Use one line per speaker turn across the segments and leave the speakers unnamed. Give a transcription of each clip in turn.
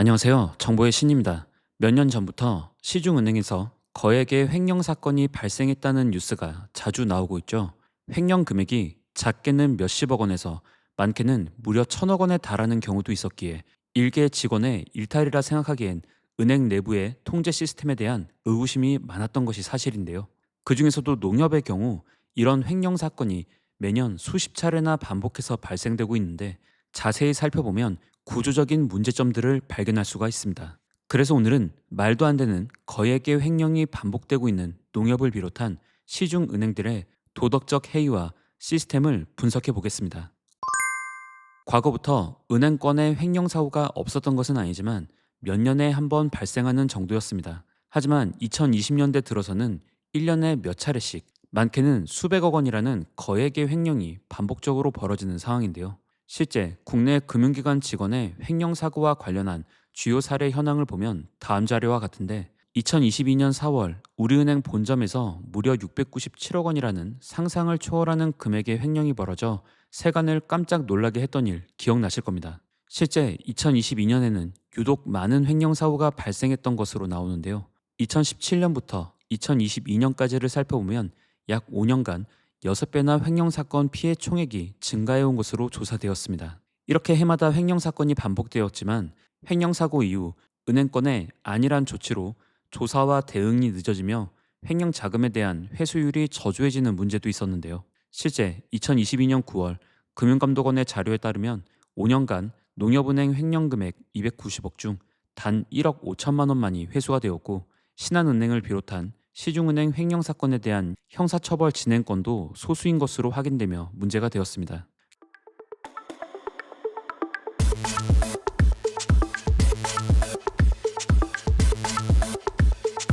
안녕하세요. 정보의 신입니다. 몇 년 전부터 시중은행에서 거액의 횡령 사건이 발생했다는 뉴스가 자주 나오고 있죠. 횡령 금액이 작게는 몇십억 원에서 많게는 무려 천억 원에 달하는 경우도 있었기에 일개 직원의 일탈이라 생각하기엔 은행 내부의 통제 시스템에 대한 의구심이 많았던 것이 사실인데요. 그 중에서도 농협의 경우 이런 횡령 사건이 매년 수십 차례나 반복해서 발생되고 있는데 자세히 살펴보면 구조적인 문제점들을 발견할 수가 있습니다. 그래서 오늘은 말도 안 되는 거액의 횡령이 반복되고 있는 농협을 비롯한 시중 은행들의 도덕적 해이와 시스템을 분석해 보겠습니다. 과거부터 은행권의 횡령 사고가 없었던 것은 아니지만 몇 년에 한 번 발생하는 정도였습니다. 하지만 2020년대 들어서는 1년에 몇 차례씩 많게는 수백억 원이라는 거액의 횡령이 반복적으로 벌어지는 상황인데요. 실제 국내 금융기관 직원의 횡령 사고와 관련한 주요 사례 현황을 보면 다음 자료와 같은데 2022년 4월 우리은행 본점에서 무려 697억 원이라는 상상을 초월하는 금액의 횡령이 벌어져 세간을 깜짝 놀라게 했던 일 기억나실 겁니다. 실제 2022년에는 유독 많은 횡령 사고가 발생했던 것으로 나오는데요. 2017년부터 2022년까지를 살펴보면 약 5년간 6배나 횡령 사건 피해 총액이 증가해 온 것으로 조사되었습니다. 이렇게 해마다 횡령 사건이 반복되었지만 횡령 사고 이후 은행권의 안일한 조치로 조사와 대응이 늦어지며 횡령 자금에 대한 회수율이 저조해지는 문제도 있었는데요. 실제 2022년 9월 금융감독원의 자료에 따르면 5년간 농협은행 횡령 금액 290억 중 단 1억 5천만 원만이 회수가 되었고 신한은행을 비롯한 시중은행 횡령 사건에 대한 형사처벌 진행건도 소수인 것으로 확인되며 문제가 되었습니다.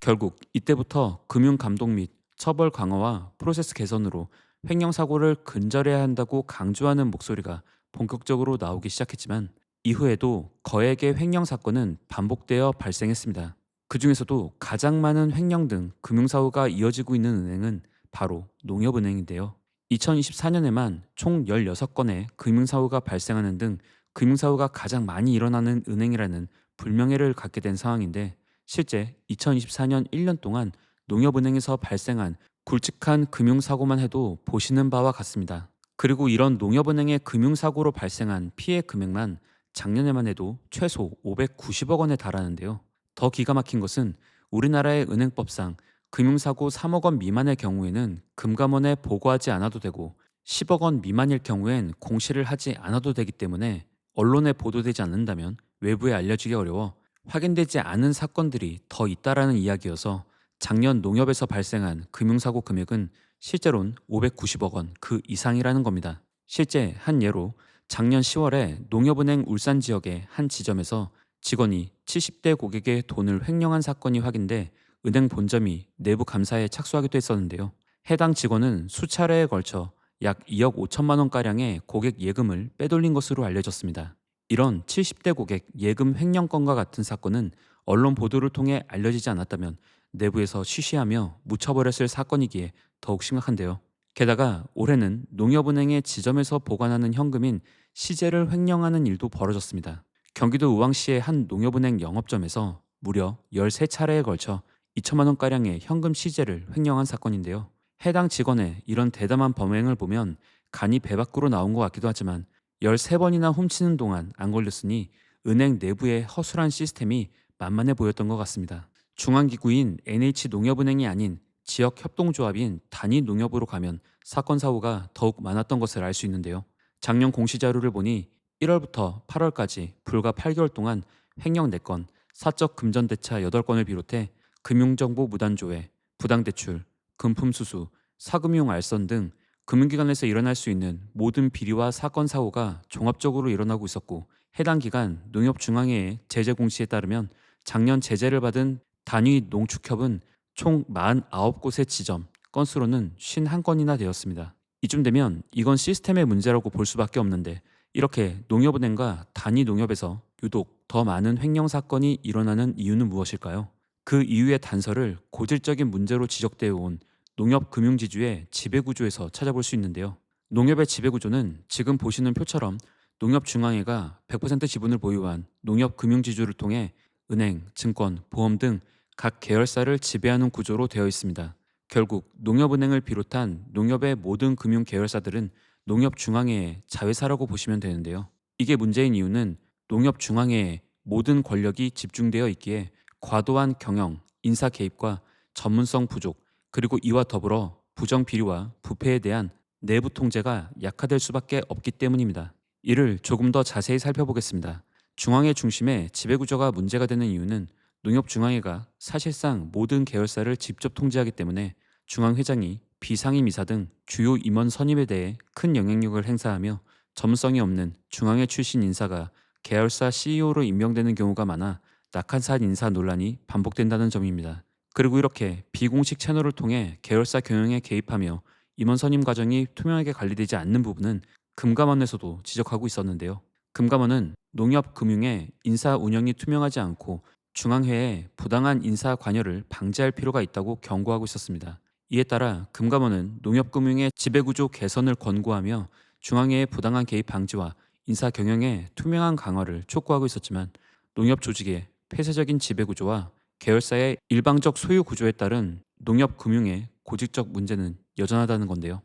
결국 이때부터 금융 감독 및 처벌 강화와 프로세스 개선으로 횡령 사고를 근절해야 한다고 강조하는 목소리가 본격적으로 나오기 시작했지만 이후에도 거액의 횡령 사건은 반복되어 발생했습니다. 그 중에서도 가장 많은 횡령 등 금융사고가 이어지고 있는 은행은 바로 농협은행인데요. 2024년에만 총 16건의 금융사고가 발생하는 등 금융사고가 가장 많이 일어나는 은행이라는 불명예를 갖게 된 상황인데 실제 2024년 1년 동안 농협은행에서 발생한 굵직한 금융사고만 해도 보시는 바와 같습니다. 그리고 이런 농협은행의 금융사고로 발생한 피해 금액만 작년에만 해도 최소 590억 원에 달하는데요. 더 기가 막힌 것은 우리나라의 은행법상 금융사고 3억 원 미만의 경우에는 금감원에 보고하지 않아도 되고 10억 원 미만일 경우엔 공시를 하지 않아도 되기 때문에 언론에 보도되지 않는다면 외부에 알려지기 어려워 확인되지 않은 사건들이 더 있다라는 이야기여서 작년 농협에서 발생한 금융사고 금액은 실제로는 590억 원 그 이상이라는 겁니다. 실제 한 예로 작년 10월에 농협은행 울산 지역의 한 지점에서 직원이 70대 고객의 돈을 횡령한 사건이 확인돼 은행 본점이 내부 감사에 착수하기도 했었는데요. 해당 직원은 수차례에 걸쳐 약 2억 5천만 원가량의 고객 예금을 빼돌린 것으로 알려졌습니다. 이런 70대 고객 예금 횡령 건과 같은 사건은 언론 보도를 통해 알려지지 않았다면 내부에서 쉬쉬하며 묻혀버렸을 사건이기에 더욱 심각한데요. 게다가 올해는 농협은행의 지점에서 보관하는 현금인 시제를 횡령하는 일도 벌어졌습니다. 경기도 의왕시의 한 농협은행 영업점에서 무려 13차례에 걸쳐 2천만 원가량의 현금 시제를 횡령한 사건인데요. 해당 직원의 이런 대담한 범행을 보면 간이 배 밖으로 나온 것 같기도 하지만 13번이나 훔치는 동안 안 걸렸으니 은행 내부의 허술한 시스템이 만만해 보였던 것 같습니다. 중앙기구인 NH농협은행이 아닌 지역 협동조합인 단위 농협으로 가면 사건 사고가 더욱 많았던 것을 알 수 있는데요. 작년 공시 자료를 보니 1월부터 8월까지 불과 8개월 동안 횡령 4건, 사적 금전 대차 8건을 비롯해 금융정보 무단조회, 부당대출, 금품수수, 사금융 알선 등 금융기관에서 일어날 수 있는 모든 비리와 사건 사고가 종합적으로 일어나고 있었고 해당 기간 농협중앙회의 제재 공시에 따르면 작년 제재를 받은 단위 농축협은 총 49곳의 지점, 건수로는 51건이나 되었습니다. 이쯤 되면 이건 시스템의 문제라고 볼 수밖에 없는데 이렇게 농협은행과 단위 농협에서 유독 더 많은 횡령 사건이 일어나는 이유는 무엇일까요? 그 이유의 단서를 고질적인 문제로 지적되어 온 농협 금융지주의 지배구조에서 찾아볼 수 있는데요. 농협의 지배구조는 지금 보시는 표처럼 농협중앙회가 100% 지분을 보유한 농협금융지주를 통해 은행, 증권, 보험 등 각 계열사를 지배하는 구조로 되어 있습니다. 결국 농협은행을 비롯한 농협의 모든 금융 계열사들은 농협중앙회의 자회사라고 보시면 되는데요. 이게 문제인 이유는 농협중앙회의 모든 권력이 집중되어 있기에 과도한 경영, 인사 개입과 전문성 부족, 그리고 이와 더불어 부정 비리와 부패에 대한 내부 통제가 약화될 수밖에 없기 때문입니다. 이를 조금 더 자세히 살펴보겠습니다. 중앙회 중심의 지배구조가 문제가 되는 이유는 농협중앙회가 사실상 모든 계열사를 직접 통제하기 때문에 중앙회장이 비상임이사 등 주요 임원 선임에 대해 큰 영향력을 행사하며 전문성이 없는 중앙회 출신 인사가 계열사 CEO로 임명되는 경우가 많아 낙하산 인사 논란이 반복된다는 점입니다. 그리고 이렇게 비공식 채널을 통해 계열사 경영에 개입하며 임원 선임 과정이 투명하게 관리되지 않는 부분은 금감원에서도 지적하고 있었는데요. 금감원은 농협금융의 인사 운영이 투명하지 않고 중앙회에 부당한 인사 관여를 방지할 필요가 있다고 경고하고 있었습니다. 이에 따라 금감원은 농협금융의 지배구조 개선을 권고하며 중앙회의 부당한 개입 방지와 인사 경영의 투명한 강화를 촉구하고 있었지만 농협 조직의 폐쇄적인 지배구조와 계열사의 일방적 소유 구조에 따른 농협 금융의 고질적 문제는 여전하다는 건데요.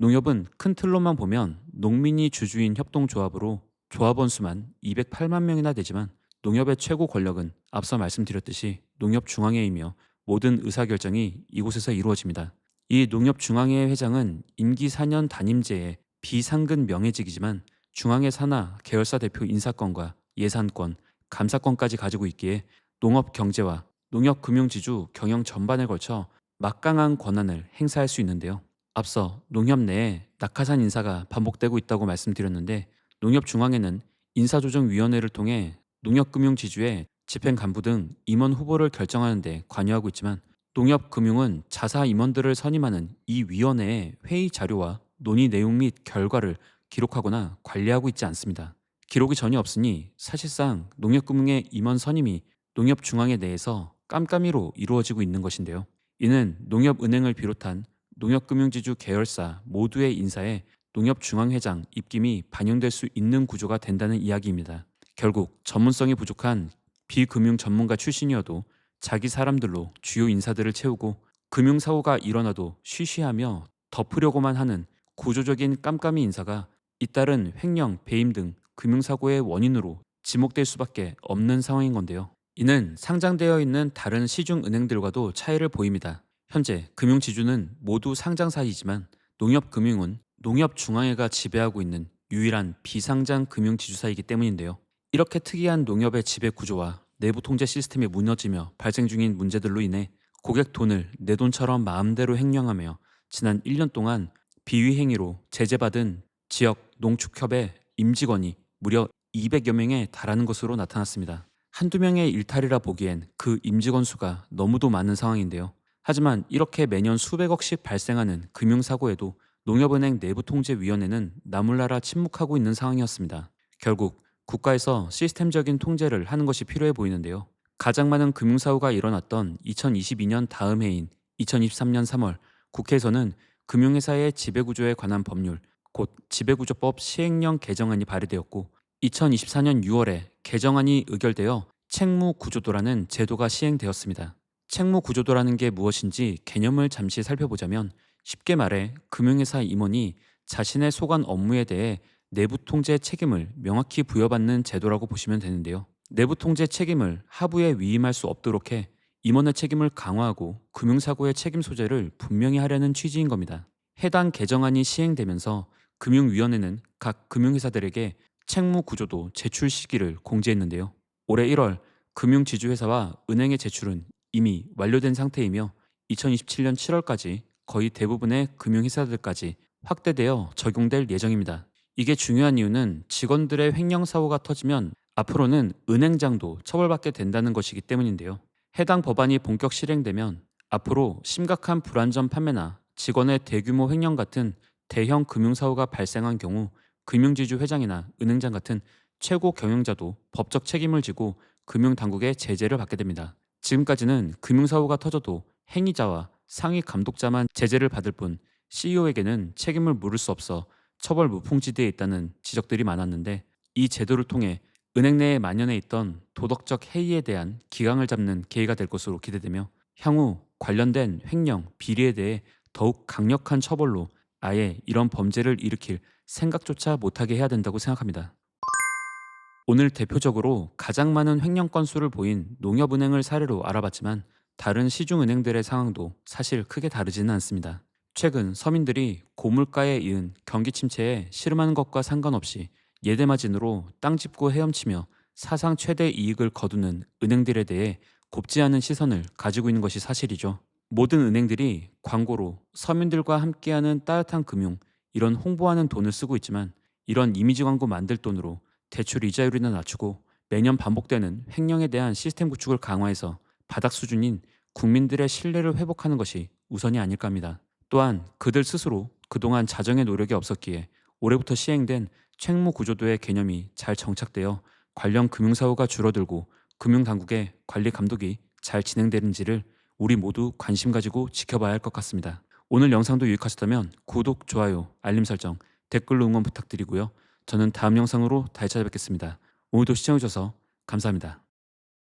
농협은 큰 틀로만 보면 농민이 주주인 협동조합으로 조합원 수만 208만 명이나 되지만 농협의 최고 권력은 앞서 말씀드렸듯이 농협 중앙회이며 모든 의사결정이 이곳에서 이루어집니다. 이 농협중앙회 회장은 임기 4년 단임제의 비상근 명예직이지만 중앙회 산하 계열사 대표 인사권과 예산권, 감사권까지 가지고 있기에 농업 경제와 농협 금융지주 경영 전반에 걸쳐 막강한 권한을 행사할 수 있는데요. 앞서 농협 내에 낙하산 인사가 반복되고 있다고 말씀드렸는데 농협중앙회는 인사조정위원회를 통해 농협금융지주의 집행 간부 등 임원 후보를 결정하는 데 관여하고 있지만 농협금융은 자사 임원들을 선임하는 이 위원회의 회의 자료와 논의 내용 및 결과를 기록하거나 관리하고 있지 않습니다. 기록이 전혀 없으니 사실상 농협금융의 임원 선임이 농협중앙회 내에서 깜깜이로 이루어지고 있는 것인데요. 이는 농협은행을 비롯한 농협금융지주 계열사 모두의 인사에 농협중앙회장 입김이 반영될 수 있는 구조가 된다는 이야기입니다. 결국 전문성이 부족한 비금융 전문가 출신이어도 자기 사람들로 주요 인사들을 채우고 금융 사고가 일어나도 쉬쉬하며 덮으려고만 하는 구조적인 깜깜이 인사가 잇따른 횡령, 배임 등 금융 사고의 원인으로 지목될 수밖에 없는 상황인 건데요. 이는 상장되어 있는 다른 시중 은행들과도 차이를 보입니다. 현재 금융 지주는 모두 상장사이지만 농협금융은 농협중앙회가 지배하고 있는 유일한 비상장 금융지주사이기 때문인데요. 이렇게 특이한 농협의 지배 구조와 내부 통제 시스템이 무너지며 발생 중인 문제들로 인해 고객 돈을 내 돈처럼 마음대로 횡령하며 지난 1년 동안 비위 행위로 제재받은 지역 농축협의 임직원이 무려 200여 명에 달하는 것으로 나타났습니다. 한두 명의 일탈이라 보기엔 그 임직원 수가 너무도 많은 상황인데요. 하지만 이렇게 매년 수백억씩 발생하는 금융사고에도 농협은행 내부통제위원회는 나몰라라 침묵하고 있는 상황이었습니다. 결국 국가에서 시스템적인 통제를 하는 것이 필요해 보이는데요. 가장 많은 금융사고가 일어났던 2022년 다음 해인 2023년 3월 국회에서는 금융회사의 지배구조에 관한 법률, 곧 지배구조법 시행령 개정안이 발의되었고 2024년 6월에 개정안이 의결되어 책무구조도라는 제도가 시행되었습니다. 책무구조도라는 게 무엇인지 개념을 잠시 살펴보자면 쉽게 말해 금융회사 임원이 자신의 소관 업무에 대해 내부 통제 책임을 명확히 부여받는 제도라고 보시면 되는데요. 내부 통제 책임을 하부에 위임할 수 없도록 해 임원의 책임을 강화하고 금융사고의 책임 소재를 분명히 하려는 취지인 겁니다. 해당 개정안이 시행되면서 금융위원회는 각 금융회사들에게 책무 구조도 제출 시기를 공지했는데요. 올해 1월 금융지주회사와 은행의 제출은 이미 완료된 상태이며 2027년 7월까지 거의 대부분의 금융회사들까지 확대되어 적용될 예정입니다. 이게 중요한 이유는 직원들의 횡령 사고가 터지면 앞으로는 은행장도 처벌받게 된다는 것이기 때문인데요. 해당 법안이 본격 실행되면 앞으로 심각한 불안전 판매나 직원의 대규모 횡령 같은 대형 금융사고가 발생한 경우 금융지주 회장이나 은행장 같은 최고 경영자도 법적 책임을 지고 금융당국의 제재를 받게 됩니다. 지금까지는 금융사고가 터져도 행위자와 상위 감독자만 제재를 받을 뿐 CEO에게는 책임을 물을 수 없어 처벌 무풍지대에 있다는 지적들이 많았는데 이 제도를 통해 은행 내에 만연해 있던 도덕적 해이에 대한 기강을 잡는 계기가 될 것으로 기대되며 향후 관련된 횡령, 비리에 대해 더욱 강력한 처벌로 아예 이런 범죄를 일으킬 생각조차 못하게 해야 된다고 생각합니다. 오늘 대표적으로 가장 많은 횡령 건수를 보인 농협은행을 사례로 알아봤지만 다른 시중은행들의 상황도 사실 크게 다르지는 않습니다. 최근 서민들이 고물가에 이은 경기 침체에 실험하는 것과 상관없이 예대마진으로 땅 짚고 헤엄치며 사상 최대 이익을 거두는 은행들에 대해 곱지 않은 시선을 가지고 있는 것이 사실이죠. 모든 은행들이 광고로 서민들과 함께하는 따뜻한 금융 이런 홍보하는 돈을 쓰고 있지만 이런 이미지 광고 만들 돈으로 대출 이자율이나 낮추고 매년 반복되는 횡령에 대한 시스템 구축을 강화해서 바닥 수준인 국민들의 신뢰를 회복하는 것이 우선이 아닐까 합니다. 또한 그들 스스로 그동안 자정의 노력이 없었기에 올해부터 시행된 책무 구조도의 개념이 잘 정착되어 관련 금융사고가 줄어들고 금융당국의 관리 감독이 잘 진행되는지를 우리 모두 관심 가지고 지켜봐야 할 것 같습니다. 오늘 영상도 유익하셨다면 구독, 좋아요, 알림 설정, 댓글로 응원 부탁드리고요. 저는 다음 영상으로 다시 찾아뵙겠습니다. 오늘도 시청해주셔서 감사합니다.